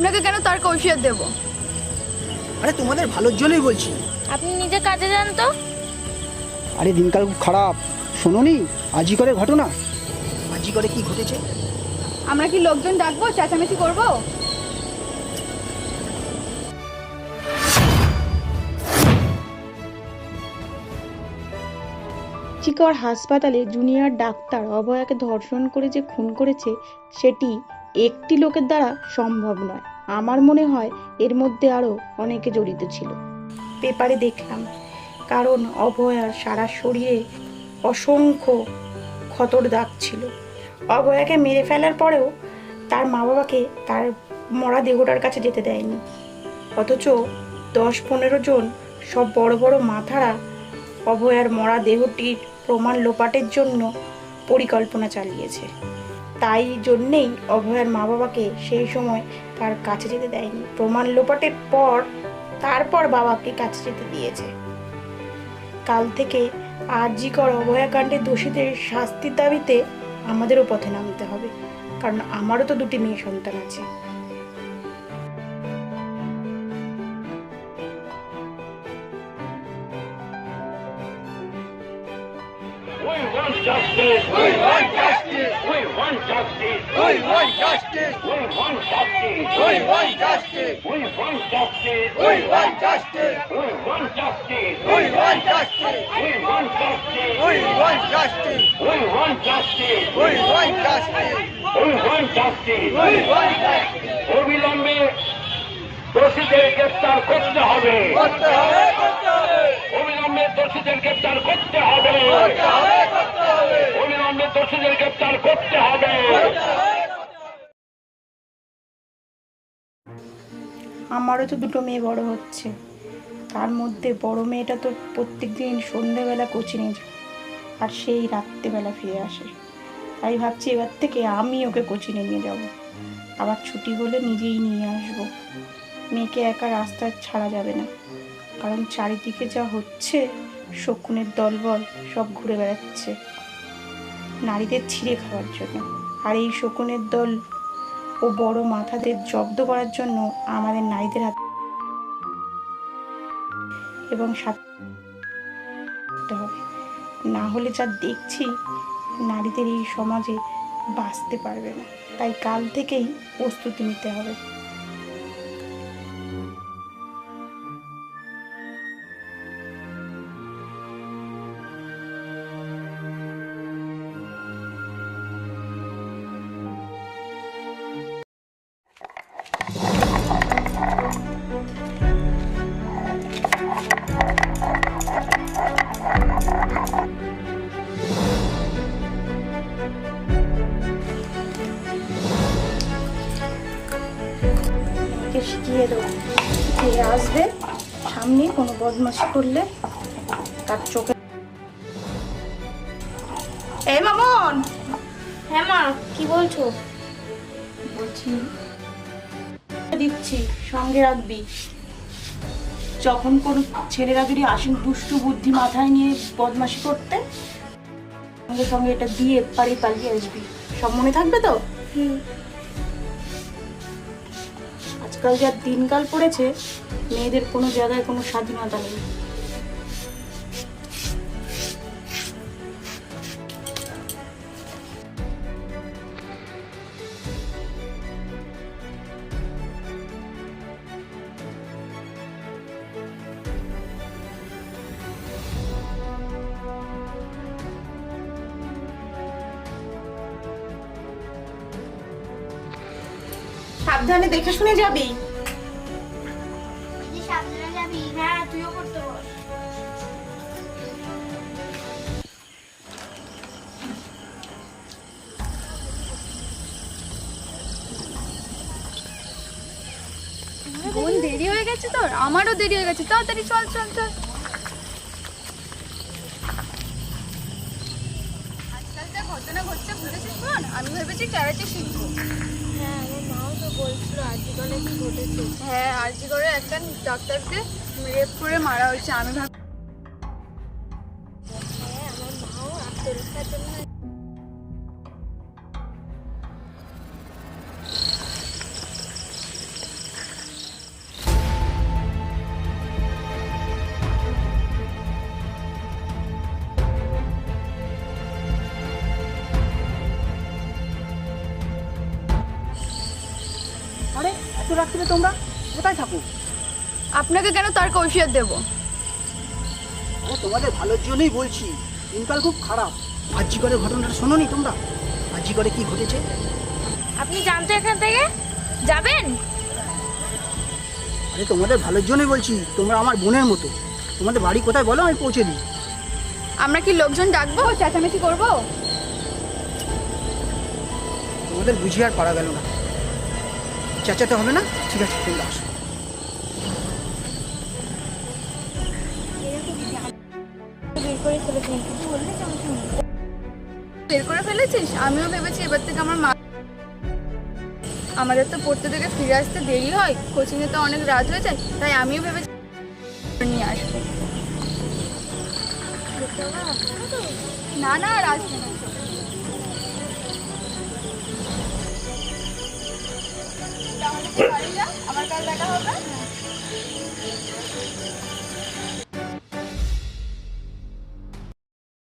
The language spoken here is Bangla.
কিসের দেব? আরে তোমাদের ভালোর জন্যই বলছি। আপনি নিজে কাজে যান তো। আরে দিনকাল খুব খারাপ। শোনোনি? আজি করে ঘটনা। আজি করে কি ঘটেছে? আমরা কি লোকজন ডাকবো চেঁচামেচি করব? চিকর হাসপাতালে জুনিয়র ডাক্তার অভয়াকে ধর্ষণ করে যে খুন করেছে সেটি একটি লোকের দ্বারা সম্ভব নয়। আমার মনে হয় এর মধ্যে আরও অনেকে জড়িত ছিল। পেপারে দেখলাম, কারণ অভয়ার সারা শরীরে অসংখ্য ক্ষতর দাগ ছিল। অভয়াকে মেরে ফেলার পরেও তার মা বাবাকে তার মরা দেহটার কাছে যেতে দেয়নি। অথচ দশ পনেরো জন সব বড় বড় মাথারা অভয়ার মরা দেহটির প্রমাণ লোপাটের জন্য পরিকল্পনা চালিয়েছে। তাই জন্যেই অভয়ার মা বাবাকে সেই সময় তার কাছে যেতে দেয়নি প্রমাণ লোপাটের পর তারপর বাবাকে কাছে যেতে দিয়েছে কাল থেকে আরজিকর অভয়াকাণ্ডের দোষীদের শাস্তির দাবিতে আমাদেরও পথে নামতে হবে, কারণ আমারও তো দুটি মেয়ে সন্তান আছে We want justice. We want justice. We want justice. We want justice. We want justice. We want justice. We want justice. We want justice. We want justice. We want justice. We want justice. We want justice. We want justice. We want justice. We want justice. We want justice. অবিলম্বে দোষীদের গ্রেপ্তার করতে হবে করতে হবে করতে হবে অবিলম্বে দোষীদের গ্রেপ্তার করতে হবে করতে হবে করতে হবে অবিলম্বে দোষীদের আমারও তো দুটো মেয়ে বড় হচ্ছে। তার মধ্যে বড় মেয়েটা তো প্রত্যেক দিন সন্ধ্যেবেলা কোচিংয়ে যায় আর সেই রাত্রেবেলা ফিরে আসে। তাই ভাবছি এবার থেকে আমি ওকে কোচিংয়ে নিয়ে যাব। আবার ছুটি হলে নিজেই নিয়ে আসব। মেয়েকে একা রাস্তায় ছাড়া যাবে না। কারণ চারিদিকে যা হচ্ছে, শকুনের দলবল সব ঘুরে বেড়াচ্ছে। নারীদের ছিঁড়ে খাওয়ার জন্য। আর এই শকুনের দল ও বড় মাথাদের জব্দ করার জন্য আমাদের নারীদের হাত এবং হবে। না হলে যা দেখছি, নারীদের এই সমাজে বাঁচতে পারবে না। তাই কাল থেকেই প্রস্তুতি নিতে হবে। শিখিয়ে দেবো। যে আসবে সামনে কোনো বদমাশি করলে তার চোখে এই মামন! হ্যাঁ মা কি বলছো? বলছি দিচ্ছি সঙ্গে রাখবি। যখন কোনো ছেলেরা যদি আসেন দুষ্টু বুদ্ধি মাথায় নিয়ে বদমাশি করতে সঙ্গে সঙ্গে এটা দিয়ে পারি পালিয়ে আসবি। সব মনে থাকবে তো? আজকাল যা দিনকাল পড়েছে মেয়েদের কোনো জায়গায় কোনো স্বাধীনতা নেই। সাবধানে দেখে শুনে যাবি। সাবধানে যাবি হ্যাঁ তুইও করতে বল বোন দেরি হয়ে গেছে তোর? আমারও দেরি হয়ে গেছে। তাড়াতাড়ি চল চল চল। আজকাল যা ঘটনা ঘটছে বুঝেছিস বোন? আমি ভেবেছি ক্যারেটে শিখব। হ্যাঁ আমার মাও তো বলছিল আজকে অনেক ঘটেছে। হ্যাঁ করে একটা ডাক্তারকে রেপ করে মারা হয়েছে আমি ভাব হ্যাঁ আমার মাও আত্মরক্ষার জন্য রাত্রিরে তোমরা কোথায় থাকো? আপনাকে কেন তার কৌশিয়ার দেবো? আরে তোমাদের ভালোর জন্যই বলছি। দিনকাল খুব খারাপ। আজি করে ঘটনাটা শোনোনি তোমরা? আজি করে কি ঘটেছে? আপনি জানতো এখান থেকে? যাবেন? আরে তোমাদের ভালোর জন্যই বলছি। তোমরা আমার বোনের মতো। তোমাদের বাড়ি কোথায় বলো আমি পৌঁছে দিই। আমরা কি লোকজন ডাকবো? চেঁচামেচি করব? তোমাদের বুঝিয়ে আর পারা গেল না। চেঁচাতে হবে না? ঠিক আছে তোমরা আসো। বের করে ফেলেছিস? আমিও ভেবেছি এবার থেকে আমার মা আমাদের তো পড়তে থেকে ফিরে আসতে দেরি হয়। কোচিংয়ে তো অনেক রাত হয়ে যায়, তাই আমিও ভেবেছি নিয়ে আসব। না না, আর আসবে না। আমার কাল দেখা হবে।